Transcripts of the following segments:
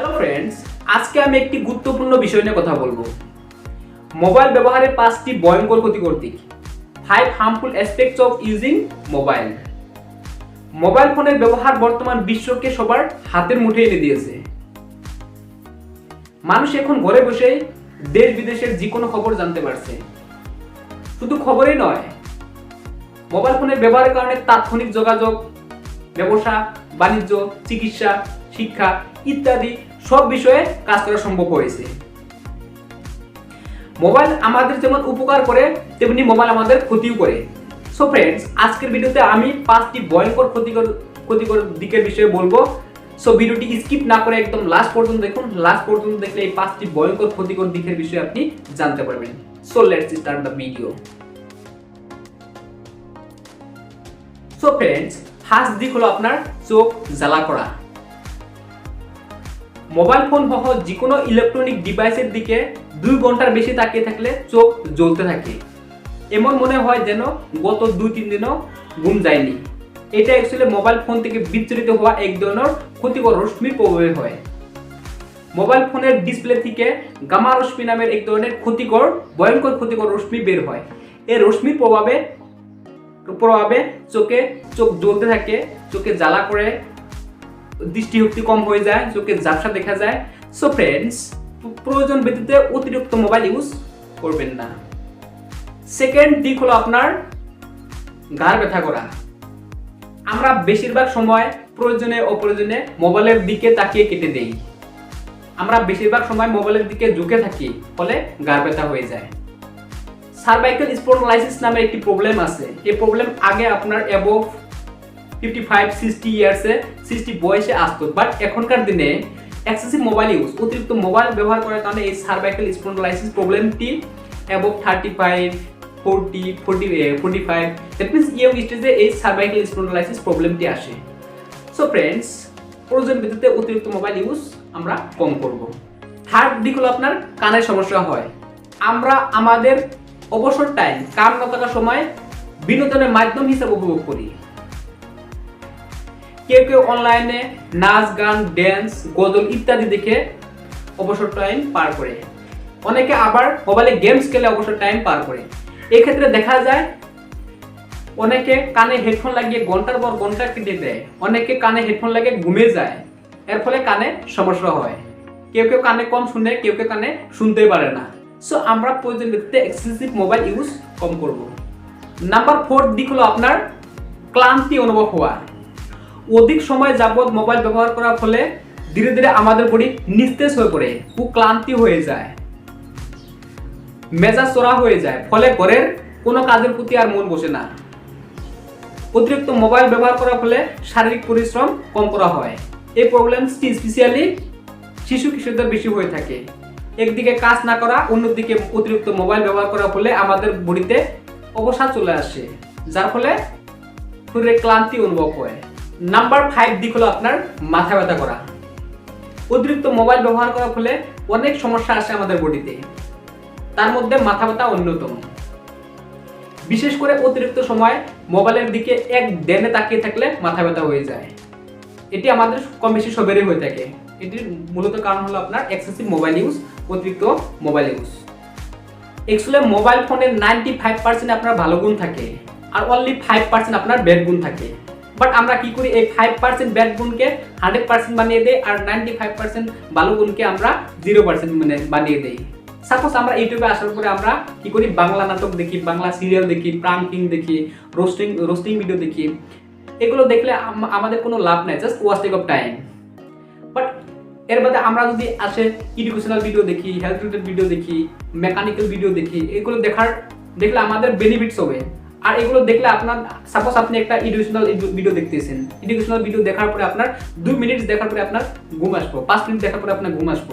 Hello friends আজকে আমি একটি গুরুত্বপূর্ণ বিষয় নিয়ে কথা বলব। মোবাইল ব্যবহারের পাঁচটি ভয়ঙ্কর ক্ষতিকর দিক। Five harmful aspects of using mobile mobile ফোনের ব্যবহার বর্তমান বিশ্বকে সবার হাতের মুঠে এনে দিয়েছে। মানুষ এখন ঘরে বসেই দেশ বিদেশের যে কোনো খবর জানতে পারছে। শুধু খবরই নয় মোবাইল ফোনের ব্যবহারের কারণে তাৎক্ষণিক যোগাযোগ, ব্যবসা, বাণিজ্য, চিকিৎসা, শিক্ষা ইত্যাদি সব বিষয়ে কাজ করা সম্ভব হয়েছে। মোবাইল আমাদের যেমন উপকার করে, তেমনি মোবাইল আমাদের ক্ষতিও করে। সো ফ্রেন্ডস আজকের ভিডিওতে আমি পাঁচটি ভয়ঙ্কর ক্ষতিকর ক্ষতিকর দিকের বিষয়ে বলব। সো ভিডিওটি স্কিপ না করে একদম লাস্ট পর্যন্ত দেখুন। লাস্ট পর্যন্ত দেখলে এই পাঁচটি ভয়ঙ্কর ক্ষতিকর দিকের বিষয়ে আপনি জানতে পারবেন। So let's start the video so friends first দিক হলো আপনার চোখ জ্বালা করা। মোবাইল ফোন সহ যে কোনো ইলেকট্রনিক ডিভাইসের দিকে দুই ঘণ্টার বেশি তাকিয়ে থাকলে চোখ জ্বলতে থাকে। এমন মনে হয় যেন গত দুই তিন দিনও ঘুম যায়নি। এটা অ্যাকচুয়ালি মোবাইল ফোন থেকে বিচ্ছুরিত হওয়া এক ধরনের ক্ষতিকর রশ্মির প্রভাবে হয়। মোবাইল ফোনের ডিসপ্লে থেকে গামা রশ্মি নামের এক ধরনের ক্ষতিকর, ভয়ঙ্কর ক্ষতিকর রশ্মি বের হয়। এই রশ্মির প্রভাবে প্রভাবে চোখে চোখ জ্বলতে থাকে, চোখে জ্বালা করে দৃষ্টিশক্তি কম হয়ে যায় চোখে ঝাপসা দেখা যায়। সো ফ্রেন্ডস প্রয়োজন ব্যতীত অতিরিক্ত মোবাইল ইউজ করবেন না। সেকেন্ড দিক হলো আপনার ঘাড় ব্যথা করা। আমরা বেশিরভাগ সময় প্রয়োজনে অপ্রয়োজনে মোবাইলের দিকে তাকিয়ে কেটে দেই। আমরা বেশিরভাগ সময় মোবাইলের দিকে ঝুঁকে থাকি, ফলে ঘাড় ব্যথা হয়ে যায়। সার্ভাইকাল স্পন্ডলাইসিস নামের একটি প্রবলেম আছে। এই প্রবলেম আগে আপনার অ্যাবোভ ফিফটি ফাইভ সিক্সটি ইয়ার্সে সিক্সটি বয়সে আসতো বাট এখনকার দিনে এক্সেসিভ মোবাইল ইউজ অতিরিক্ত মোবাইল ব্যবহার করার কারণে এই cervical spondylosis প্রবলেমটি above thirty five forty forty forty five that means young স্টেজে এই সার্ভাইকাল স্পন্ডলাইসিস প্রবলেমটি আসে। সো ফ্রেন্ডস প্রয়োজন ব্যতীত অতিরিক্ত মোবাইল ইউজ আমরা কম করব। থার্ড দিক হলো আপনার কানের সমস্যা হয়। আমরা আমাদের অবসর টাইম কাম না থাকার সময় বিনোদনের মাধ্যম হিসেবে উপভোগ করি। কেউ কেউ অনলাইনে নাচ, গান ড্যান্স গজল ইত্যাদি দেখে অবসর টাইম পার করে। অনেকে আবার মোবাইলে গেমস খেলে অবসর টাইম পার করে। এক্ষেত্রে দেখা যায়, অনেকে কানে হেডফোন লাগিয়ে ঘণ্টার পর ঘণ্টা কেটে দেয়। অনেকে কানে হেডফোন লাগিয়ে ঘুমিয়ে যায়। এর ফলে কানে সমস্যা হয়। কেউ কেউ কানে কম শুনে, কেউ কেউ কানে শুনতে পারে না। সো আমরা প্রয়োজন ব্যক্তিতে এক্সেসিভ মোবাইল ইউজ কম করব। নাম্বার ফোর দিক হলো আপনার ক্লান্তি অনুভব হওয়া। অধিক সময় যাবৎ মোবাইল ব্যবহার করার ফলে ধীরে ধীরে আমাদের বডি নিস্তেজ হয়ে পড়ে, খুব ক্লান্তি হয়ে যায়, মেজাজ চড়া হয়ে যায়, ফলে ঘরের কোনো কাজের প্রতি আর মন বসে না। অতিরিক্ত মোবাইল ব্যবহার করার ফলে শারীরিক পরিশ্রম কম করা হয়। এই প্রবলেমসটি স্পেশালি শিশু কিশোরদের বেশি হয়ে থাকে। একদিকে কাজ না করা, অন্যদিকে অতিরিক্ত মোবাইল ব্যবহার করার ফলে আমাদের বডিতে অবসাদ চলে আসে, যার ফলে শরীরে ক্লান্তি অনুভব হয়। নাম্বার ফাইভ দিক হলো আপনার মাথা ব্যথা করা। অতিরিক্ত মোবাইল ব্যবহার করার ফলে অনেক সমস্যা আসে আমাদের বডিতে তার মধ্যে মাথা ব্যথা অন্যতম। বিশেষ করে অতিরিক্ত সময় মোবাইলের দিকে এক দেনে তাকিয়ে থাকলে মাথা ব্যথা হয়ে যায়। এটি আমাদের কম বেশি সবেরই হয়ে থাকে। এটির মূলত কারণ হলো আপনার এক্সেসিভ মোবাইল ইউজ অতিরিক্ত মোবাইল ইউজ অ্যাকচুয়ালি মোবাইল ফোনের নাইনটি ফাইভ পার্সেন্ট আপনার ভালো গুণ থাকে, আর অনলি ফাইভ পার্সেন্ট আপনার ব্যাড গুণ থাকে। বাট আমরা কি করি? এই ফাইভ পার্সেন্ট ব্যাড গুণকে হান্ড্রেড পার্সেন্ট বানিয়ে দেই আর নাইনটি ফাইভ পার্সেন্ট ভালো গুণকে আমরা জিরো পার্সেন্ট মানে বানিয়ে দেই। সাপোজ আমরা ইউটিউবে আসার পরে আমরা কি করি? বাংলা নাটক দেখি, বাংলা সিরিয়াল দেখি প্রাঙ্কিং দেখি রোস্টিং রোস্টিং ভিডিও দেখি। এগুলো দেখলে আমাদের কোনো লাভ নাই just wasting of time but এর বাদে আমরা যদি আসে এডুকেশনাল ভিডিও দেখি হেলথ রিলেটেড ভিডিও দেখি মেকানিক্যাল ভিডিও দেখি, এগুলো দেখার দেখলে আমাদের বেনিফিটস হবে। আর এগুলো দেখলে আপনার সাপোজ আপনি একটা এডুকেশনাল ভিডিও দেখতেছেন। এডুকেশনাল ভিডিও দেখার পরে আপনার দুই মিনিট দেখার পরে আপনার ঘুম আসব, পাঁচ মিনিট দেখার পরে আপনার ঘুম আসব।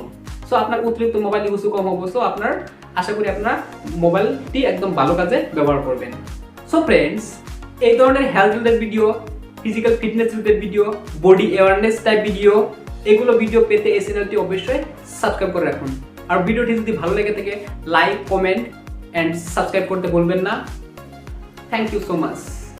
সো আপনার অতিরিক্ত মোবাইল ইউজ কম হবে। সো আপনার, আশা করি আপনার মোবাইলটি একদম ভালো কাজে ব্যবহার করবেন। সো ফ্রেন্ডস এই ধরনের health related video physical fitness related video body awareness type video এগুলো ভিডিও পেতে এই চ্যানেলটি অবশ্যই সাবস্ক্রাইব করে রাখুন। আর ভিডিওটি যদি ভালো লেগে থাকে লাইক কমেন্ট অ্যান্ড সাবস্ক্রাইব করতে বলবেন না। Thank you so much.